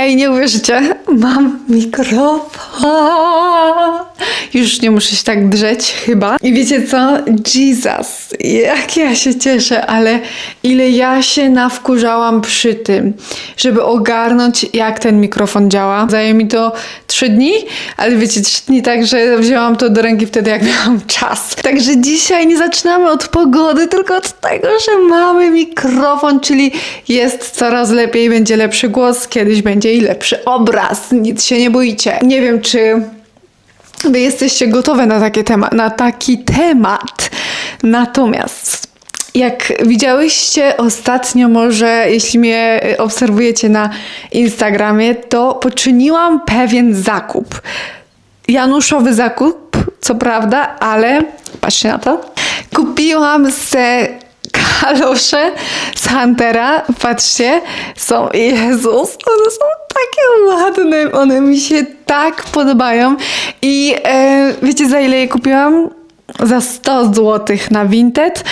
Ej, nie uwierzycie, mam mikrofon. Już nie muszę się tak drzeć chyba. I wiecie co? Jesus, jak ja się cieszę, ale ile ja się nawkurzałam przy tym, żeby ogarnąć jak ten mikrofon działa. Zajęło mi to trzy dni, ale wiecie, trzy dni tak, że wzięłam to do ręki wtedy jak miałam czas. Także dzisiaj nie zaczynamy od pogody, tylko od tego, że mamy mikrofon, czyli jest coraz lepiej, będzie lepszy głos, kiedyś będzie i lepszy obraz. Nic się nie boicie. Nie wiem, czy Wy jesteście gotowe na, takie tema- na taki temat. Natomiast jak widziałyście ostatnio, może jeśli mnie y, obserwujecie na Instagramie, to poczyniłam pewien zakup. Januszowy zakup, co prawda, ale patrzcie na to. Kupiłam se kalosze z Huntera. Patrzcie, są, Jezus, one są takie ładne, one mi się tak podobają. I e, wiecie za ile je kupiłam? Za 100 zł na Vinted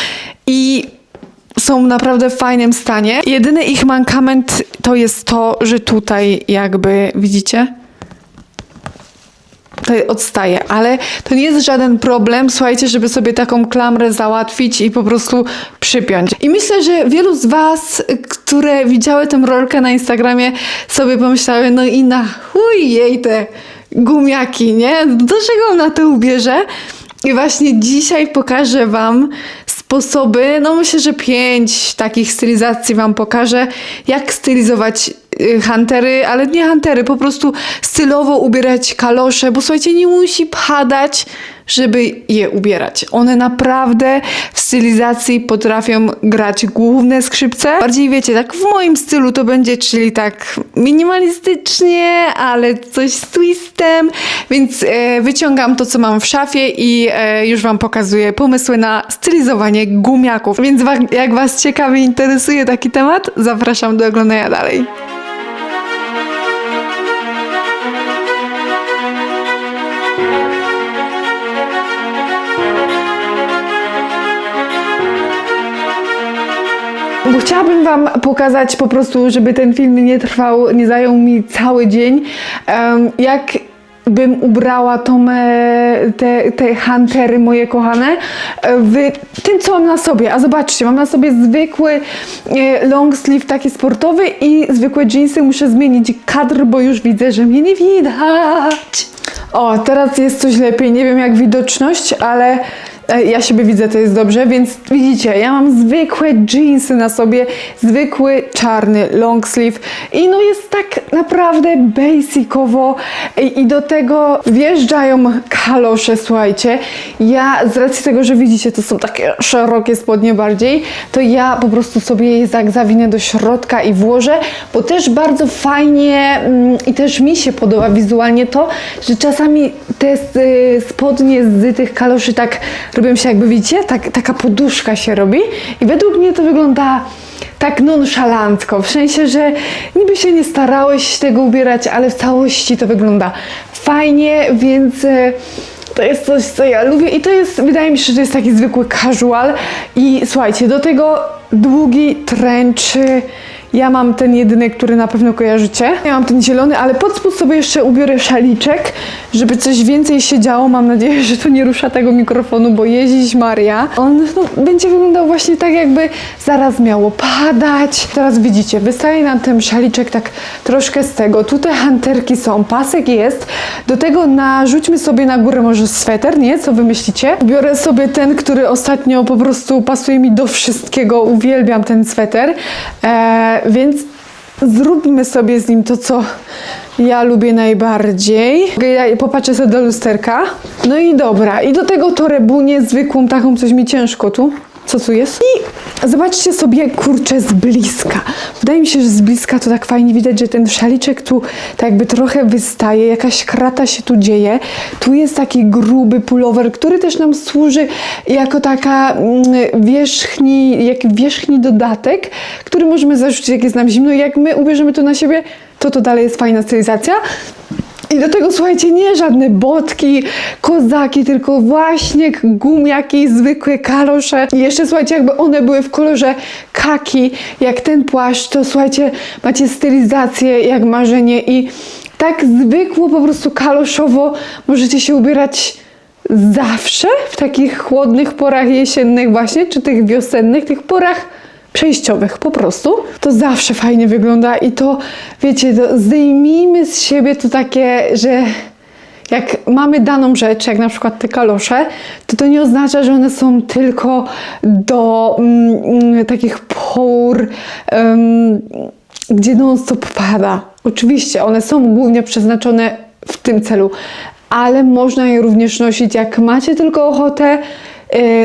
i są naprawdę w fajnym stanie. Jedyny ich mankament to jest to, że tutaj jakby, widzicie? Tutaj odstaje, ale to nie jest żaden problem, słuchajcie, żeby sobie taką klamrę załatwić i po prostu przypiąć. I myślę, że wielu z Was, które widziały tę rolkę na Instagramie, sobie pomyślały, no i na chuj jej te gumiaki, nie? Do czego ona to ubierze? I właśnie dzisiaj pokażę Wam sposoby, no myślę, że pięć takich stylizacji Wam pokażę, jak stylizować huntery, ale nie huntery, po prostu stylowo ubierać kalosze, bo słuchajcie, nie musi padać, żeby je ubierać. One naprawdę w stylizacji potrafią grać główne skrzypce. Bardziej wiecie, tak w moim stylu to będzie, czyli tak minimalistycznie, ale coś z twistem, więc e, wyciągam to, co mam w szafie i e, już Wam pokazuję pomysły na stylizowanie gumiaków. Więc jak Was ciekawie interesuje taki temat, zapraszam do oglądania dalej. Chciałabym Wam pokazać po prostu, żeby ten film nie trwał, nie zajął mi cały dzień, jak bym ubrała te, te huntery moje kochane w tym, co mam na sobie. A zobaczcie, mam na sobie zwykły e, long sleeve taki sportowy i zwykłe jeansy. Muszę zmienić kadr, bo już widzę, że mnie nie widać. O, teraz jest coś lepiej. Nie wiem jak widoczność, ale ja siebie widzę, to jest dobrze, więc widzicie, ja mam zwykłe jeansy na sobie, zwykły czarny long sleeve i no jest tak naprawdę basicowo i, do tego wjeżdżają kalosze, słuchajcie. Ja z racji tego, że widzicie, to są takie szerokie spodnie bardziej, to ja po prostu sobie je tak zawinę do środka i włożę, bo też bardzo fajnie mm, i też mi się podoba wizualnie to, że czasami te y, spodnie z tych kaloszy tak robią się jakby, widzicie, tak, taka poduszka się robi i według mnie to wygląda tak nonszalancko, w sensie, że niby się nie starałeś tego ubierać, ale w całości to wygląda fajnie, więc y, to jest coś, co ja lubię i to jest, wydaje mi się, że to jest taki zwykły casual. I słuchajcie, do tego długi trench, ja mam ten jedyny, który na pewno kojarzycie. Ja mam ten zielony, ale pod spód sobie jeszcze ubiorę szaliczek, żeby coś więcej się działo. Mam nadzieję, że to nie rusza tego mikrofonu, bo jeździć Maria. On no, będzie wyglądał właśnie tak, jakby zaraz miało padać. Teraz widzicie, wystaje nam ten szaliczek tak troszkę z tego. Tutaj hanterki są, pasek jest. Do tego narzućmy sobie na górę może sweter, nie? Co wy myślicie? Biorę sobie ten, który ostatnio po prostu pasuje mi do wszystkiego. Uwielbiam ten sweter. E, więc zróbmy sobie z nim to, co ja lubię najbardziej. Ja popatrzę sobie do lusterka. No i dobra. I do tego torebunię zwykłą, taką coś mi ciężko tu. Co tu jest? I zobaczcie sobie, kurczę, z bliska. Wydaje mi się, że z bliska to tak fajnie widać, że ten szaliczek tu tak jakby trochę wystaje, jakaś krata się tu dzieje. Tu jest taki gruby pullover, który też nam służy jako taka mm, wierzchni, jak wierzchni dodatek, który możemy zarzucić, jak jest nam zimno. Jak my ubierzemy to na siebie, to to dalej jest fajna stylizacja. I do tego słuchajcie, nie żadne botki, kozaki, tylko właśnie gumiaki, zwykłe kalosze. I jeszcze słuchajcie, jakby one były w kolorze kaki, jak ten płaszcz, to słuchajcie, macie stylizację jak marzenie i tak zwykło, po prostu kaloszowo możecie się ubierać zawsze w takich chłodnych porach jesiennych właśnie, czy tych wiosennych, tych porach przejściowych po prostu. To zawsze fajnie wygląda i to, wiecie, to zdejmijmy z siebie to takie, że jak mamy daną rzecz, jak na przykład te kalosze, to to nie oznacza, że one są tylko do mm, mm, takich em, gdzie non-stop pada. Oczywiście one są głównie przeznaczone w tym celu, ale można je również nosić jak macie tylko ochotę,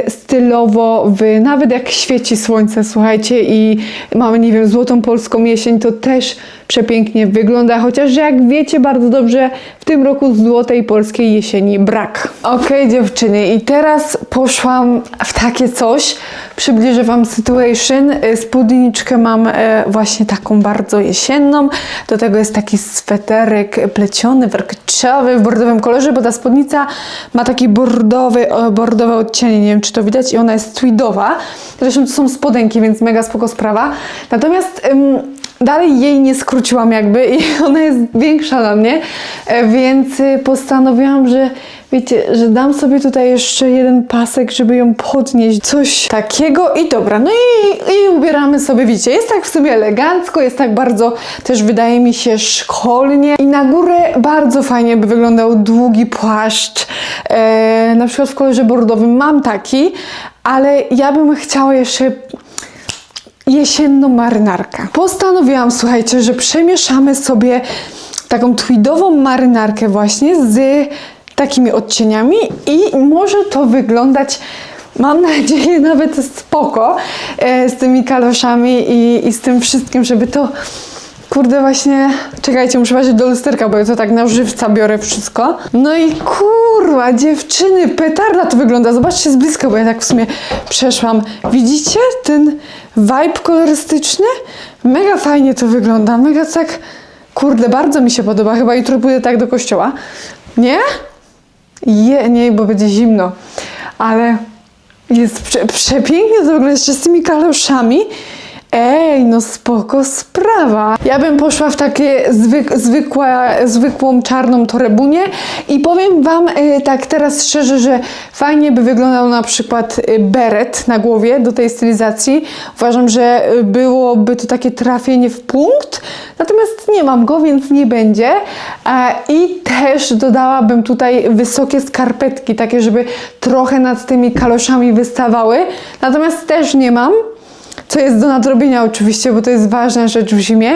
stylowo, w, nawet jak świeci słońce, słuchajcie, i mamy, nie wiem, złotą polską jesień, to też przepięknie wygląda, chociaż jak wiecie bardzo dobrze, w tym roku złotej polskiej jesieni brak. Okej, dziewczyny, i teraz poszłam w takie coś, przybliżę Wam situation. E, Spódniczkę mam e, właśnie taką bardzo jesienną, do tego jest taki sweterek pleciony, warkoczowy w bordowym kolorze, bo ta spódnica ma taki bordowy, bordowe odcienie, nie wiem czy to widać, i ona jest tweedowa. Zresztą to są spodenki, więc mega spoko sprawa. Natomiast ym, dalej jej nie skróciłam jakby i ona jest większa na mnie, e, więc y, postanowiłam, że wiecie, że dam sobie tutaj jeszcze jeden pasek, żeby ją podnieść, coś takiego i dobra, no i, i ubieramy sobie, widzicie, jest tak w sumie elegancko, jest tak bardzo też wydaje mi się szkolnie i na górę bardzo fajnie by wyglądał długi płaszcz, e, na przykład w kolorze bordowym mam taki, ale ja bym chciała jeszcze jesienną marynarkę. Postanowiłam, słuchajcie, że przemieszamy sobie taką tweedową marynarkę właśnie z takimi odcieniami i może to wyglądać Mam nadzieję nawet spoko e, z tymi kaloszami i, i z tym wszystkim, żeby to Kurde, właśnie, czekajcie, muszę właśnie do lusterka, bo ja to tak na żywca biorę wszystko. No i kurwa, dziewczyny, petarda to wygląda. Zobaczcie z bliska, bo ja tak w sumie przeszłam. Widzicie ten vibe kolorystyczny? Mega fajnie to wygląda, mega tak, kurde, bardzo mi się podoba. Chyba jutro pójdę tak do kościoła. Nie? Je, nie, bo będzie zimno. Ale jest prze, przepięknie to wygląda jeszcze z tymi kaloszami. Ej, no spoko sprawa. Ja bym poszła w takie zwyk, zwykłą czarną torebunię i powiem Wam y, tak teraz szczerze, że fajnie by wyglądał na przykład y, beret na głowie do tej stylizacji. Uważam, że y, byłoby to takie trafienie w punkt, natomiast nie mam go, więc nie będzie. E, I też dodałabym tutaj wysokie skarpetki, takie, żeby trochę nad tymi kaloszami wystawały. Natomiast też nie mam co jest do nadrobienia oczywiście, bo to jest ważna rzecz w zimie.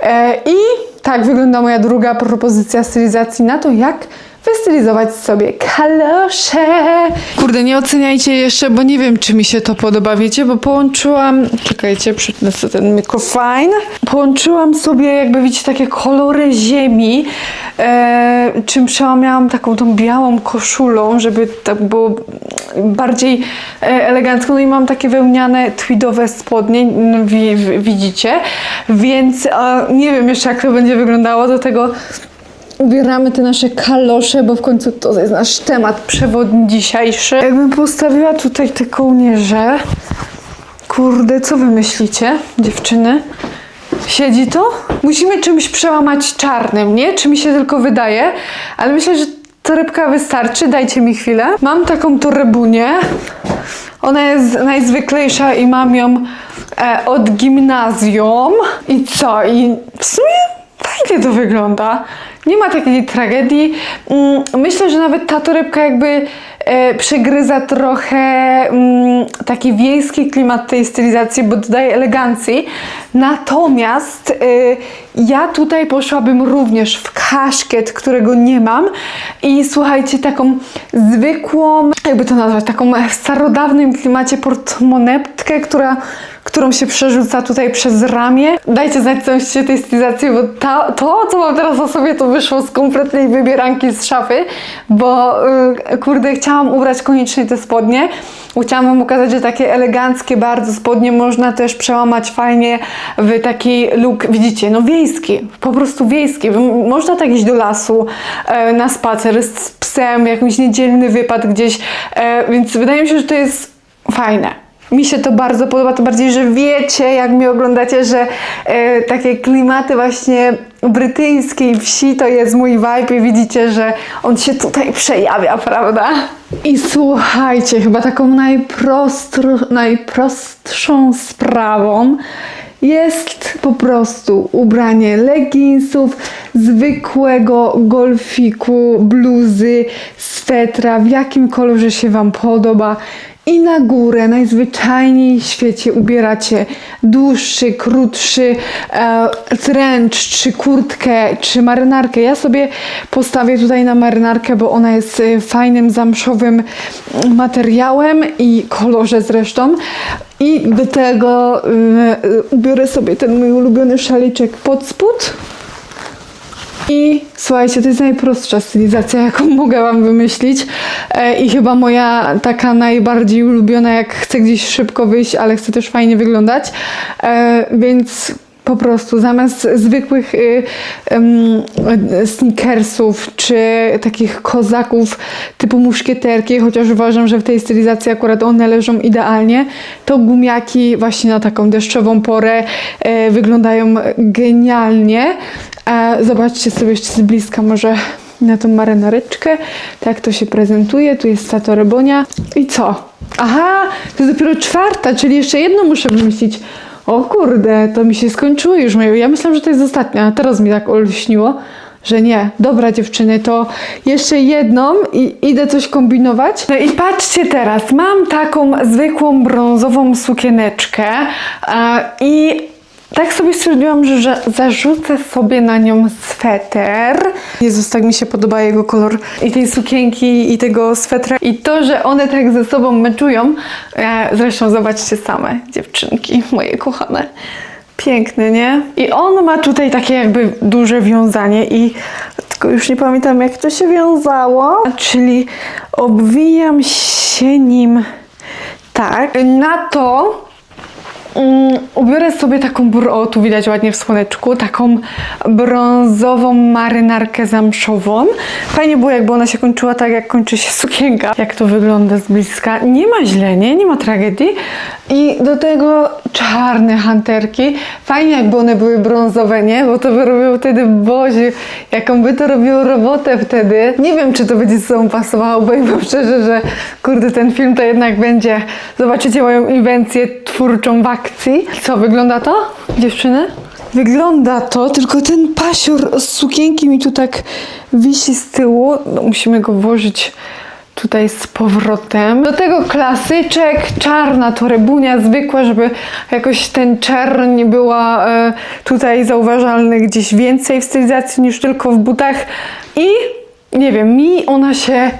E, I tak wygląda moja druga propozycja stylizacji na to, jak wystylizować sobie kalosze. Kurde, nie oceniajcie jeszcze, bo nie wiem, czy mi się to podoba, wiecie, bo połączyłam, czekajcie, przytnę sobie ten mikrofon. Połączyłam sobie, jakby widzicie, takie kolory ziemi, e, czym przełamiałam taką tą białą koszulą, żeby tak było bardziej e, elegancko. No i mam takie wełniane tweedowe spodnie, no, wi, wi, widzicie, więc e, nie wiem jeszcze, jak to będzie wyglądało, do tego ubieramy te nasze kalosze, bo w końcu to jest nasz temat przewodni dzisiejszy. Jakbym postawiła tutaj te kołnierze, kurde, co wy myślicie, dziewczyny? Siedzi to? Musimy czymś przełamać czarnym, nie? Czy mi się tylko wydaje? Ale myślę, że torebka wystarczy. Dajcie mi chwilę. Mam taką torebunię. Ona jest najzwyklejsza i mam ją e, od gimnazjum. I co? I w sumie fajnie to wygląda. Nie ma takiej tragedii. Mm, Myślę, że nawet ta torebka jakby e, przegryza trochę mm, taki wiejski klimat tej stylizacji, bo dodaje elegancji. Natomiast e, ja tutaj poszłabym również w kaszkiet, którego nie mam i słuchajcie, taką zwykłą, jakby to nazwać, taką w starodawnym klimacie portmonetkę, która którą się przerzuca tutaj przez ramię. Dajcie znać, co myślicie tej stylizacji, bo ta, to, co mam teraz na sobie, to wyszło z kompletnej wybieranki z szafy, bo yy, kurde, chciałam ubrać koniecznie te spodnie. Chciałam Wam pokazać, że takie eleganckie bardzo spodnie można też przełamać fajnie w taki look, widzicie, no wiejski, po prostu wiejski. Można tak iść do lasu e, na spacer z psem, jakiś niedzielny wypad gdzieś, e, więc wydaje mi się, że to jest fajne. Mi się to bardzo podoba, to bardziej, że wiecie, jak mnie oglądacie, że e, takie klimaty właśnie brytyjskiej wsi to jest mój vibe i widzicie, że on się tutaj przejawia, prawda? I słuchajcie, chyba taką najprostr- najprostszą sprawą jest po prostu ubranie leginsów, zwykłego golfiku, bluzy, swetra, w jakim kolorze się Wam podoba. I na górę najzwyczajniej w świecie ubieracie dłuższy, krótszy e, czy kurtkę, czy marynarkę. Ja sobie postawię tutaj na marynarkę, bo ona jest e, fajnym, zamszowym materiałem i kolorze zresztą. I do tego e, e, ubiorę sobie ten mój ulubiony szaliczek pod spód. I słuchajcie, to jest najprostsza stylizacja, jaką mogę Wam wymyślić. E, I chyba moja taka najbardziej ulubiona, jak chcę gdzieś szybko wyjść, ale chcę też fajnie wyglądać. E, więc po prostu zamiast zwykłych y, e, sneakersów czy takich kozaków typu muszkieterki, chociaż uważam, że w tej stylizacji akurat one leżą idealnie, to gumiaki właśnie na taką deszczową porę e, wyglądają genialnie. E, zobaczcie sobie jeszcze z bliska może na tą marynaryczkę, tak to się prezentuje. Tu jest ta torybonia. I co? Aha, to jest dopiero czwarta, czyli jeszcze jedno muszę wymyślić. O kurde, to mi się skończyło już. Ja myślałam, że to jest ostatnia, a teraz mi tak olśniło, że nie. Dobra dziewczyny, to jeszcze jedną i idę coś kombinować. No i patrzcie teraz, mam taką zwykłą brązową sukieneczkę i tak sobie stwierdziłam, że, zarzucę sobie na nią sweter. Jezus, tak mi się podoba jego kolor i tej sukienki i tego swetra. I to, że one tak ze sobą meczują. E, zresztą zobaczcie same, dziewczynki, moje kochane. Piękny, nie? I on ma tutaj takie jakby duże wiązanie i tylko już nie pamiętam jak to się wiązało. Czyli obwijam się nim tak. Na to Mm, ubiorę sobie taką, o tu widać ładnie w słoneczku, taką brązową marynarkę zamszową. Fajnie było jakby ona się kończyła tak jak kończy się sukienka. Jak to wygląda z bliska. Nie ma źle, nie? Nie ma tragedii. I do tego czarne hanterki. Fajnie jakby one były brązowe, nie? Bo to by robiło wtedy, bozie, jaką by to robiło robotę wtedy. Nie wiem, czy to będzie ze sobą pasowało, bo powiem szczerze, że kurde, ten film to jednak będzie, zobaczycie moją inwencję twórczą w akcji. Co, wygląda to, dziewczyny? Wygląda to, tylko ten pasior z sukienki mi tu tak wisi z tyłu. No, musimy go włożyć tutaj z powrotem. Do tego klasyczek, czarna torebunia zwykła, żeby jakoś ten czerń była e, tutaj zauważalny gdzieś więcej w stylizacji niż tylko w butach. I nie wiem, mi ona się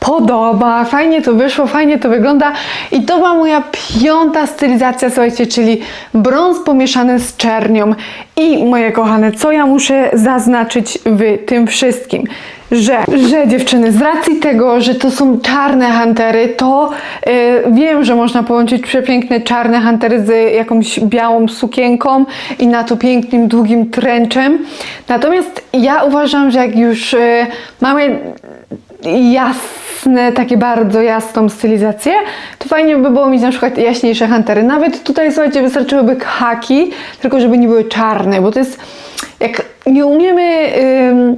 podoba, fajnie to wyszło, fajnie to wygląda. I to była moja piąta stylizacja, słuchajcie, czyli brąz pomieszany z czernią. I moje kochane, co ja muszę zaznaczyć w tym wszystkim, że, że dziewczyny, z racji tego, że to są czarne huntery, to y, wiem, że można połączyć przepiękne czarne huntery z jakąś białą sukienką i na to pięknym, długim trenczem, natomiast ja uważam, że jak już y, mamy jasne, takie bardzo jasną stylizację, to fajnie by było mieć na przykład jaśniejsze huntery. Nawet tutaj, słuchajcie, wystarczyłyby haki, tylko żeby nie były czarne, bo to jest, jak nie umiemy ym,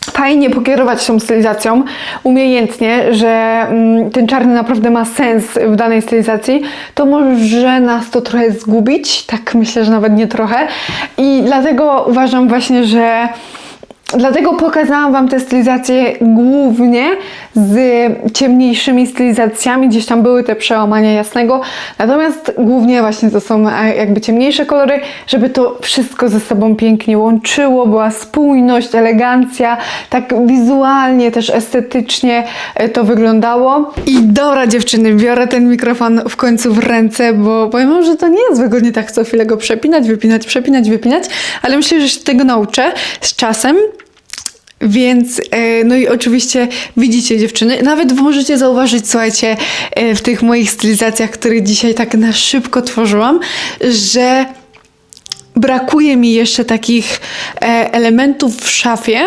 fajnie pokierować tą stylizacją, umiejętnie, że ten czarny naprawdę ma sens w danej stylizacji, to może nas to trochę zgubić, tak myślę, że nawet nie trochę i dlatego uważam właśnie, że Dlatego pokazałam Wam te stylizacje głównie z ciemniejszymi stylizacjami, gdzieś tam były te przełamania jasnego, natomiast głównie właśnie to są e, jakby ciemniejsze kolory, żeby to wszystko ze sobą pięknie łączyło, była spójność, elegancja, tak wizualnie, też estetycznie e, to wyglądało. I dobra dziewczyny, biorę ten mikrofon w końcu w ręce, bo powiem wam, że to nie jest wygodnie tak co chwilę go przepinać, wypinać, przepinać, wypinać, ale myślę, że się tego nauczę z czasem. Więc, e, no i oczywiście widzicie dziewczyny, nawet możecie zauważyć, słuchajcie, e, w tych moich stylizacjach, które dzisiaj tak na szybko tworzyłam, że brakuje mi jeszcze takich e, elementów w szafie,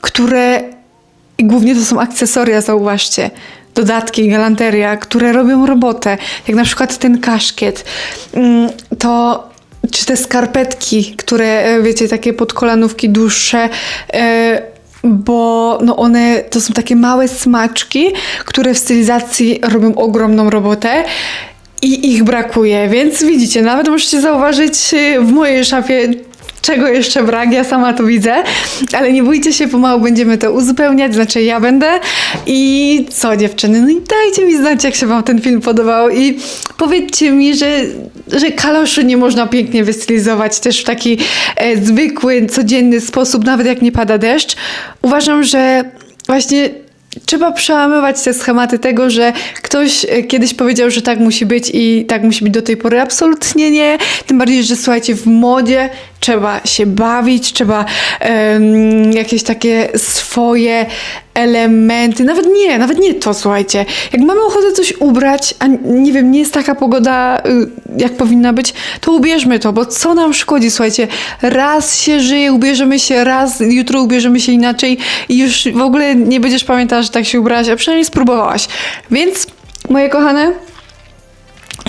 które głównie to są akcesoria, zauważcie. Dodatki, galanteria, które robią robotę. Jak na przykład ten kaszkiet. Mm, To czy te skarpetki, które e, wiecie, takie podkolanówki dłuższe, e, bo no one to są takie małe smaczki, które w stylizacji robią ogromną robotę. I ich brakuje, więc widzicie, nawet możecie zauważyć y, w mojej szafie, czego jeszcze brak, ja sama to widzę, ale nie bójcie się, pomału będziemy to uzupełniać, znaczy ja będę. I co dziewczyny, no i dajcie mi znać, jak się wam ten film podobał i powiedzcie mi, że, że kaloszy nie można pięknie wystylizować też w taki e, zwykły, codzienny sposób, nawet jak nie pada deszcz. Uważam, że właśnie Trzeba przełamywać te schematy tego, że ktoś e, kiedyś powiedział, że tak musi być i tak musi być do tej pory. Absolutnie nie. Tym bardziej, że słuchajcie, w modzie trzeba się bawić, trzeba em, jakieś takie swoje elementy, nawet nie, nawet nie to, słuchajcie. Jak mamy ochotę coś ubrać, a nie wiem, nie jest taka pogoda, y, jak powinna być, to ubierzmy to, bo co nam szkodzi, słuchajcie. Raz się żyje, ubierzemy się raz, jutro ubierzemy się inaczej i już w ogóle nie będziesz pamiętała, że tak się ubrałaś, a przynajmniej spróbowałaś. Więc, moje kochane,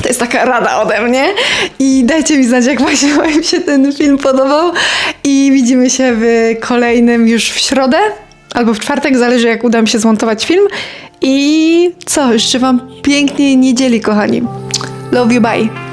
to jest taka rada ode mnie. I dajcie mi znać, jak właśnie Wam się ten film podobał. I widzimy się w kolejnym już w środę albo w czwartek, zależy jak uda mi się zmontować film. I co, życzę Wam pięknej niedzieli, kochani. Love you, bye.